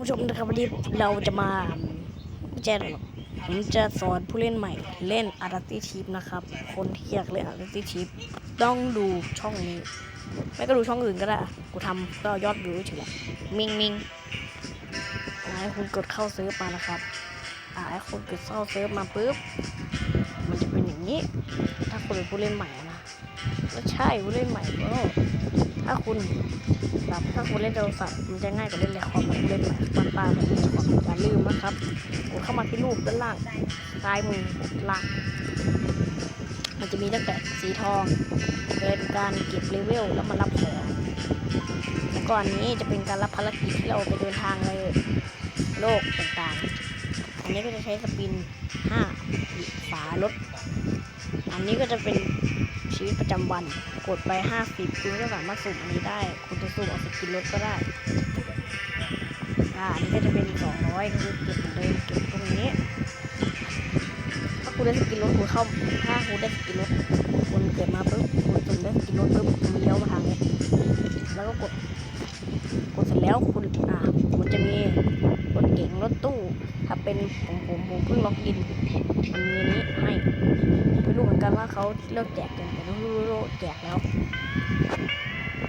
ผู้ชมนะครับวันนี้เราจะมาไม่ใช่หรอกผมจะสอนผู้เล่นใหม่ เล่นอาร์ติทีฟนะครับ คนที่อยากเล่นอาร์ติทีฟต้องดูช่องนี้ ไม่ก็ดูช่องอื่นก็ได้ กูทำก็ยอดวิวเฉยมิงมิงอ่าให้คุณกดเข้าเซิร์ฟมานะครับอ่าให้คุณกดเข้าเซิร์ฟมาปุ๊บ มันจะเป็นอย่างนี้ ถ้าคุณเป็นผู้เล่นใหม่นะก็ใช่ผู้เล่นใหม่ก็ถ้าคุณ แบบถ้าคุณเล่นโทรศัพท์มันจะง่ายกว่าเล่นในคอมเล่นแบบปันปาแบบในคอมอย่าลืมนะครับกดเข้ามาที่รูปด้านล่างซ้ายมือล่าง มันจะมีตั้งแต่สีทอง เป็นการเก็บเลเวลแล้วมารับของแล้วก็อันนี้จะเป็นการรับภารกิจที่เราไปเดินทางในโลกต่างๆ อันนี้ก็จะใช้สปิน5ฝารถ อันนี้ก็จะเป็น ชีวิตประจำวัน กดไป 50 คุณก็สามารถสุ่มอันนี้ได้ คุณจะสุ่มเอาสกินรถก็ได้ อ่า อันนี้ก็จะเป็น 200คือเก็บเหมือนเดิมเก็บตรงนี้ ถ้าคุณได้สกินรถคุณเข้าถ้าคุณได้สกินรถคุณเกิดมาปุ๊บคุณสุ่มได้สกินรถปุ๊บคุณเลี้ยวมาทางนี้ แล้วก็กด กดเสร็จแล้วคุณ อ่ามันจะมี ถเก๋งรถตู้ ถ้าเป็นผมผมผมเพิ่งล็อกอินมันมีนี้ให้ไม่รู้เหมือนกันว่าเขาเลิกแจกกันแต่รู้รู้แจกแล้ว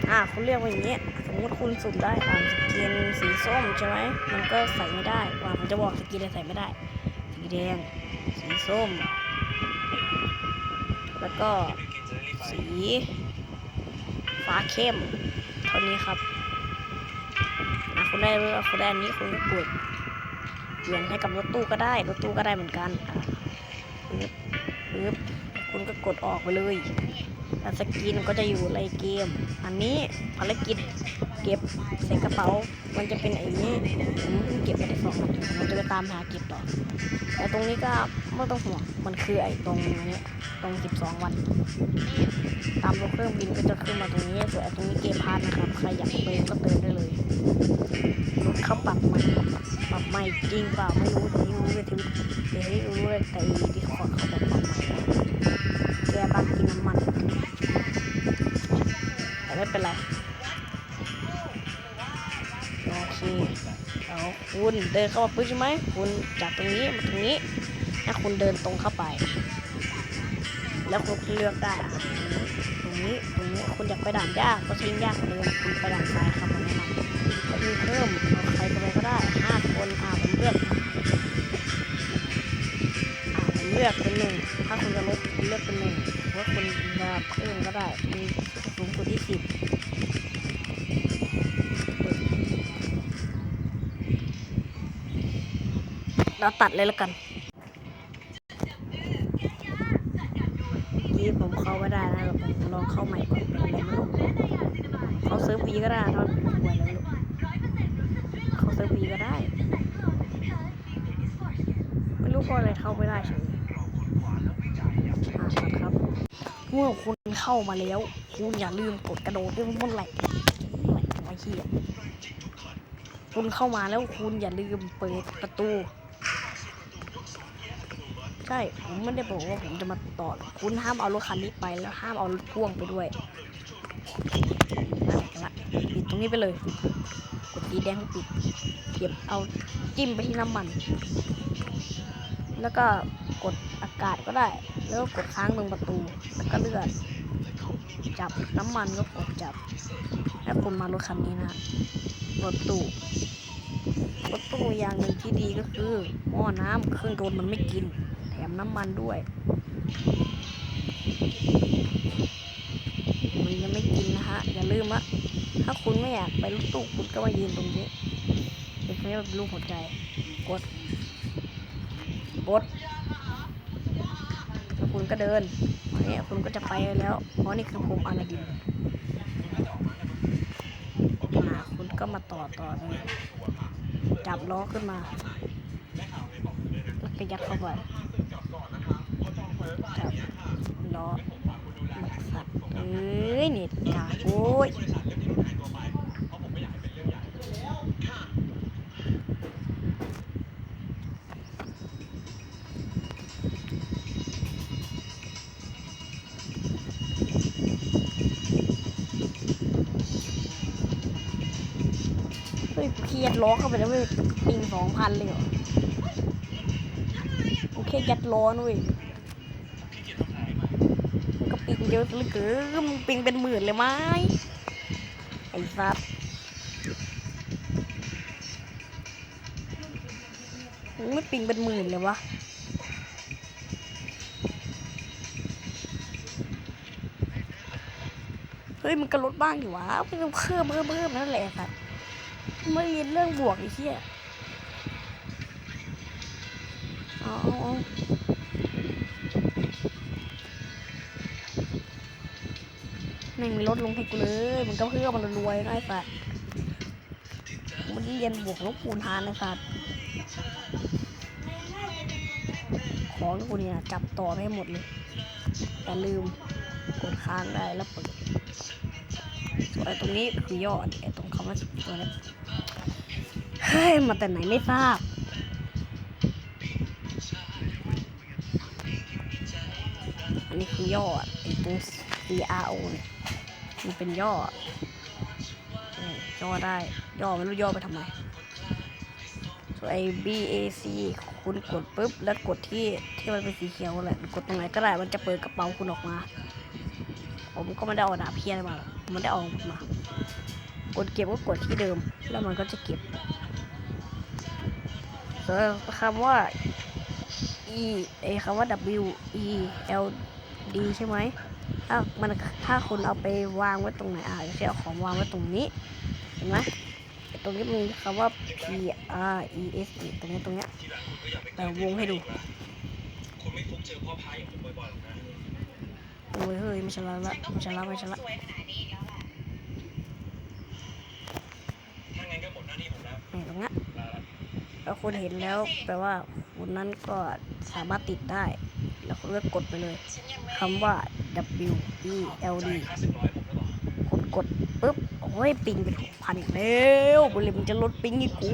อ่าคุณเรียกว่าอย่างเงี้ยสมมติคุณสุ่มได้ตามสกินสีส้มใช่ไหมมันก็ใส่ไม่ได้ว่ามันจะบอกสกินอะไรใส่ไม่ได้ สีแดง สีส้ม แล้วก็สีฟ้าเข้ม เท่านี้ครับ คุณได้คุณได้อันนี้คุณก็กด เปลี่ยนให้กับรถตู้ก็ได้ รถตู้ก็ได้เหมือนกันอะปึ๊บปึ๊บคุณก็กดออกไปเลยแล้วสกินก็จะอยู่ในเกม อันนี้ภารกิจเก็บใส่กระเป๋า มันจะเป็นไอ้นี้เก็บไปได้สองวันจะไปตามหาเก็บต่อ แต่ตรงนี้ก็ไม่ต้องห่วง มันคือไอ้ตรงนี้ตรง12วัน ตามรถเครื่องบินก็จะขึ้นมาตรงนี้ส่วนไอ้ตรงนี้เกมพาร์ทนะครับ ใครอยากเติมก็เติมได้เลย เขาปรับใหม่ปรับใหม่จริงเปล่าไม่รู้แต่ที่รู้เลยทวิตแต่ที่รู้เลยแต่ดิสคอร์ดเขาบอกปรับใหม่แกบ้านกินน้ำมันแต่ไม่เป็นไรโอเคเอาคุณเดินเข้ามาปุ๊บใช่ไหมคุณจากตรงนี้มาตรงนี้ให้คุณเดินตรงเข้าไป แล้วคุณเลือกได้ นี้ตรงนี้คุณอยากไปด่านยากก็ทิ้งยากเดิมคุณไปด่านซ้ายครับผมแนะนำก็มีเพิ่มเอาใครก็ไปก็ได้ห้าคนอ่าผมเลือกอ่าผมเลือกเป็นหนึ่งถ้าคุณจะลดเลือกเป็นหนึ่งหรือว่าคุณจะเพิ่มก็ได้มีสูงสุดที่สิบเราตัดเลยแล้วกันยี่ผมเข้าไม่ได้นะผมลองเข้าใหม่ก่อนเป็นอะไรไม่รู้เขาเซิร์ฟวีก็ได้เท่าไหร่แล้ว เซิร์ฟวีก็ได้ไม่รู้เพราะอะไรเข้าไม่ได้เฉยอ่าครับเมื่อคุณเข้ามาแล้ว คุณอย่าลืมกดกระโดดด้วยมันแหลกแหลกไอ้เหี้ยคุณเข้ามาแล้วคุณอย่าลืมเปิดประตูใช่ผมไม่ได้บอกว่าผมจะมาต่อคุณห้ามเอารถคันนี้ไปแล้วห้ามเอารถพ่วงไปด้วยละปิดตรงนี้ไปเลย กดสีแดงปิดเก็บเอาจิ้มไปที่น้ำมัน แล้วก็กดอากาศก็ได้ แล้วก็กดค้างตรงประตู แล้วก็เลื่อนจับน้ำมันก็กดจับ แล้วคุณมารถคันนี้นะรถตู้รถตู้อย่างหนึ่งที่ดีก็คือหม้อน้ำเครื่องยนต์มันไม่กิน แถมน้ำมันด้วย มันยังไม่กินนะฮะ อย่าลืมอะ อยากไปรถตู้คุณก็มายืนตรงนี้เป็นเรียกรูปหัวใจ กด กด แล้วคุณก็เดินเนี่ยคุณก็จะไปแล้วเพราะนี่คือภูมิอาลาดินอ่าคุณก็มาต่อต่อเลยจับล้อขึ้นมาแล้วก็ยัดเข้าไปจับล้อสัตว์เอ้ยนี่กาโอ้ย องพันเลยเหรอ โอเคยัดล้อนเว้ยก็ปิงเยอะเหลือเกินปิงเป็นหมื่นเลยไหมไอ้สัสไม่ปิงเป็นหมื่นเลยวะเฮ้ยมันก็ลดบ้างอยู่วะมันเพิ่มเพิ่มเพิ่มนั่นแหละสัตว์ไม่เรียนเรื่องบวกไอ้เหี้ย เอาเอาเอาไม่มีลดลงให้กูเลย มันก็เพิ่มมันรวยนะไอ้สัตว์มันเรียนบวกลบคูณหารนะสัตว์ของกูเนี่ยจับต่อได้หมดเลยแต่ลืมกดค้างได้แล้วเปิดส่วนไอตรงนี้คือยอดไอ้ตรงคำว่าตัวนี้เฮ้ยมาแต่ไหนไม่ทราบ อันนี้คือยอดไอ้ตรง CRO เนี่ยมันเป็นยอดย่อได้ ย่อไม่รู้ย่อไปทำไมส่วนไอ้ BAC คุณกดปุ๊บ แล้วกดที่ที่มันเป็นสีเขียวแหละกดตรงไหนก็ได้มันจะเปิดกระเป๋าคุณออกมา ผมก็ไม่ได้เอาดาบเพียอะไรมามันได้เอามา กดเก็บก็กดที่เดิม แล้วมันก็จะเก็บส่วนคำว่า e ไอคำว่า w e l d ใช่ไหมถ้ามันถ้าคุณเอาไปวางไว้ตรงไหนอะอย่างเอาของวางไว้ตรงนี้เห็นไหมตรงนี้มันมีคำว่า p r e s ตรงนี้ตรงเนี้ยแต่วงให้ดูคุณไม่พบเจอพ่อพายอย่างบ่อยๆนะโอ้ยเฮ้ยไม่ใช่ละละไม่ใช่ละไม่ใช่ละถ้างั้นก็หมดหน้าที่ผมแล้วตรงนี้แล้วคุณเห็นแล้วแปลว่าคุณนั้นก็สามารถติดได้ แล้วคุณก็กดไปเลย คำว่า W E L D ก็ต่อคุณกดปุ๊บ โอ้ย ปิงเป็นหกพันแล้วบริมันจะลดปิงอีกกู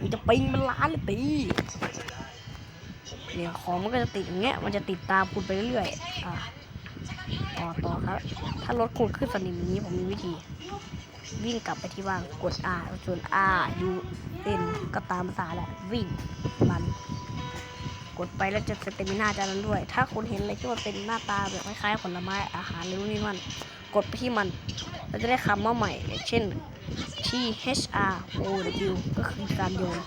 มันจะปิงเป็นล้านเลยปีเนี่ยของมันก็จะติดอย่างเงี้ย มันจะติดตามคุณไปเรื่อยๆอะต่อต่อครับ ถ้ารถคุณขึ้นสนิมนี้ผมมีวิธี วิ่งกลับไปที่ว่าง กด R ส่วน R U N ก็ตามภาษาแหละ วิ่งมัน กดไปแล้วจะสเตมินาจานั้นด้วย ถ้าคุณเห็นอะไรที่มันเป็นหน้าตาแบบคล้ายๆผลไม้อาหารหรือนู่นนี่มัน กดไปที่มันเราจะได้คำว่าใหม่อย่างเช่น T H R O W ก็คือการโยน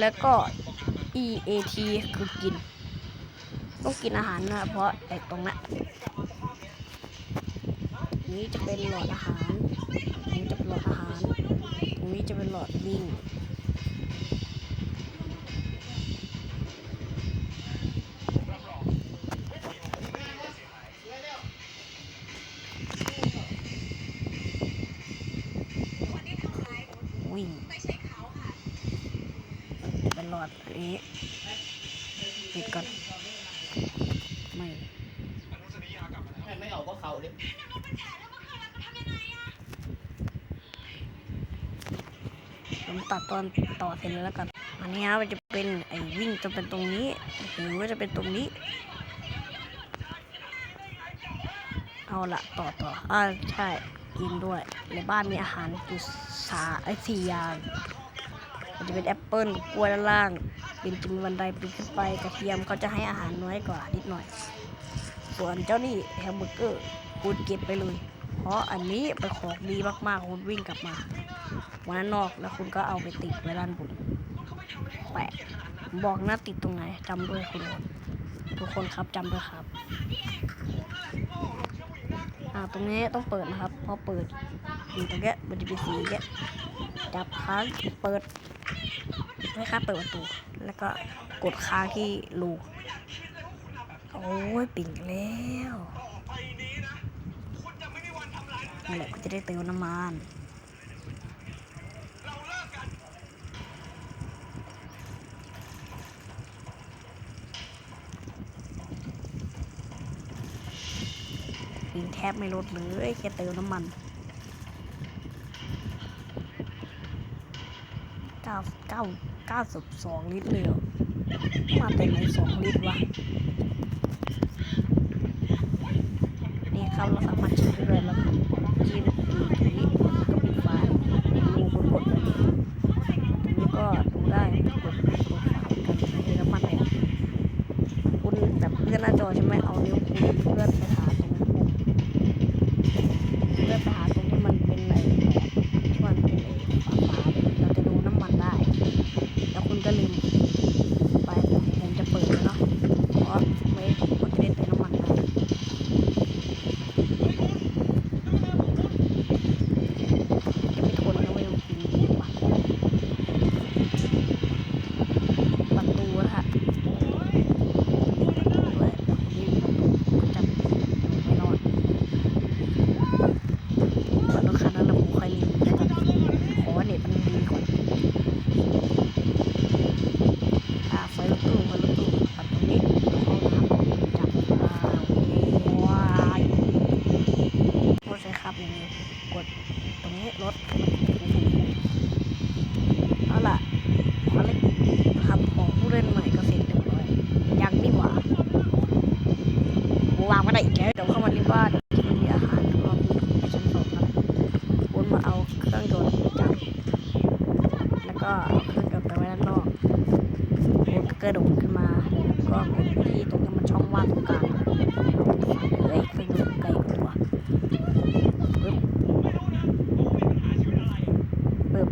แล้วก็ E A T คือกิน ต้องกินอาหารนะเพราะไอ้ตรงนั้นนี้จะเป็นหลอดอาหารนี้จะเป็นหลอดอาหาร ตรงนี้จะเป็นหลอดวิ่ง เป็นหลอดอันนี้ปิดก่อนไม่ไม่ออกก็เขาดิผมตัดตอนต่อเสร็จแล้วกัน อันนี้ครับมันจะเป็นไอ้วิ่งจะเป็นตรงนี้ หรือว่าจะเป็นตรงนี้ เอาละต่อต่ออ่าใช่กินด้วย ในบ้านมีอาหารอยู่สาไอ้สี่อย่าง มันจะเป็นแอปเปิลกล้วยด้านล่าง เป็นจะมีบันไดปีนขึ้นไปกระเทียมเขาจะให้อาหารน้อยกว่านิดหน่อย ส่วนเจ้านี่แฮมเบอร์เกอร์คุณเก็บไปเลย เพราะอันนี้เป็นของดีมากๆคุณวิ่งกลับมาวันนอกแล้วคุณก็เอาไปติดไว้ด้านบนแปะบอกหนะติดตรงไหนจำด้วยคุณทุกคนครับจำด้วยครับ อ่าตรงนี้ต้องเปิดนะครับ พอเปิดดูตรงนี้มันจะเป็นสีเนี้ยจับค้างเปิดไม่ค้าเปิดประตู แล้วก็กดค้างที่รูโอ้ยปิ่งแล้วนี่แหละก็จะได้เติมน้ำมัน แคบไม่ลดเลยแค่เติมน้ำมันเก้าเก้าเก้าสิบสองลิตรเลยมาเต็มไนสองลิตรวะนี่ครับเราสามารถใช้ได้เลยแล้วกินนี้ก็ปิดไฟมีคนกดตรงนี้ก็ดูได้กดกดกันใช้น้ำมันเลยคุณแบบเพื่อนหน้าจอใช่ไหมเอาเนิ้วคุณเพื่อนไปหาน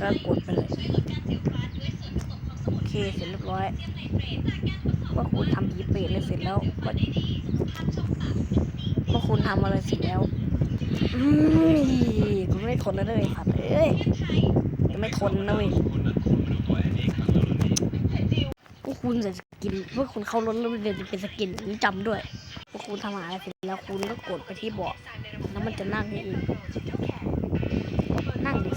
ก็กดไปเลย โอเค เสร็จเรียบร้อย ว่าคุณทำผีเปรตเลยเสร็จแล้วว่าว่าคุณทำอะไรเสร็จแล้วอุ้ยกูไม่ทนแล้วเลยสัตว์เอ้ยจะไม่ทนนะเว้ยพวกคุณใส่สกินพวกคุณเข้ารถแล้วมันจะเป็นสกินนี้จำด้วยพวกคุณทำอะไรเสร็จแล้วคุณก็กดไปที่เบาะแล้วมันจะนั่งให้เองนั่งดิ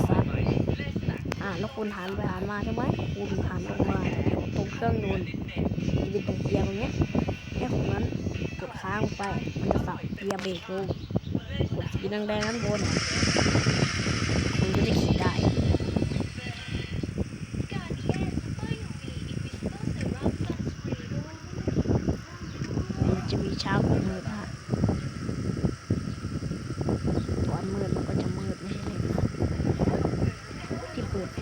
อ่าแล้วคุณหันไปหันมาใช่ไหมคุณหันลงมาตรงเครื่องยนต์จะเป็นตรงเกียร์ตรงเนี้ยแค่ของนั้นกดค้างไป มันจะสับเกียร์เบรกลงกดสีแดงๆนั้นบนคุณก็จะขี่ได้ มันจะมีเช้ากับมืดนะฮะตอนมืดมันก็จะมืดไม่ใช่เลยนะที่เปิดไฟ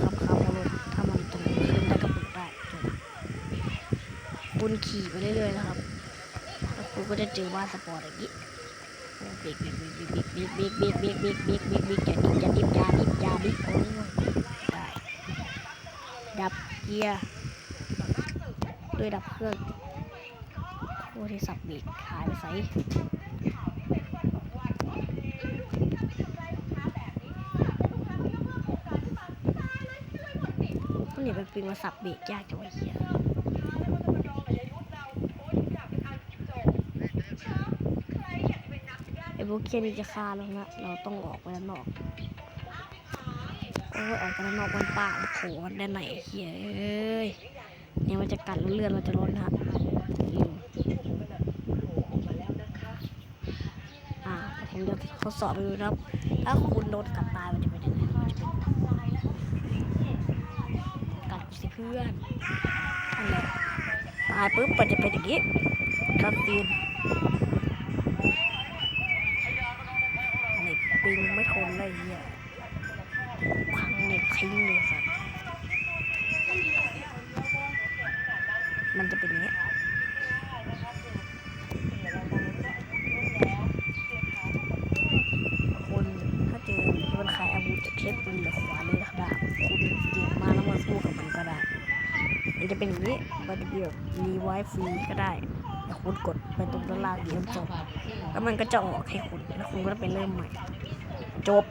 ขับขับรถถ้ามันตรงขึ้นได้ก็เปิดได้จบคุณขี่ไปเรื่อยๆนะครับแล้วคุณก็ จะเจอบ้านสปอร์ตอย่างนี้โอ้เบรกเบรกเบรกเบรกเบรกเบรกเบรกเบรกเบรกเบรกบรกเบรกอย่าดิบอย่าดิบอย่าดิบอย่าดิบโอ้ยได้ดับเกียร์ด้วยดับเครื่องโอ้ที่สับเบรกหายไปใส่มันเนี่ยเป็นปิงมาสับเบรกยากจังวะเฮียไอ้พ วกเคียนี่จะฆ่าแล้วนะ เราต้องออกไปด้านนอก โอ้ยออกไปด้านนอกมันป่าโอ้โหด้านไหนเฮ้ยเนี่ยมันจะกัดเลือดเราจะลดนฮะลืมอ่าผมจะทดสอบไปดูนะครับ ถ้าคุณโดนกัดตายมันจะเป็นยังไงมันจะเป็นกัดสิเพื่อนอะไรตายปุ๊บมันจะเป็นอย่างนี้คัสซีน มันจะเป็นอย่างนี้คุณถ้าเจอมันขายอาวุธจะใช้ปืนหรือขวานหรือดาบคุณเก็บมาแล้วมาสู้กับมันก็ได้ มันจะเป็นอย่างนี้มันจะมีแบบรีไวฟ์ฟรีก็ได้แต่คุณกดไปตรงด้านล่างเดียวจบแล้วมันก็จะออกให้คุณแล้วคุณก็ไปเริ่มใหม่ จบ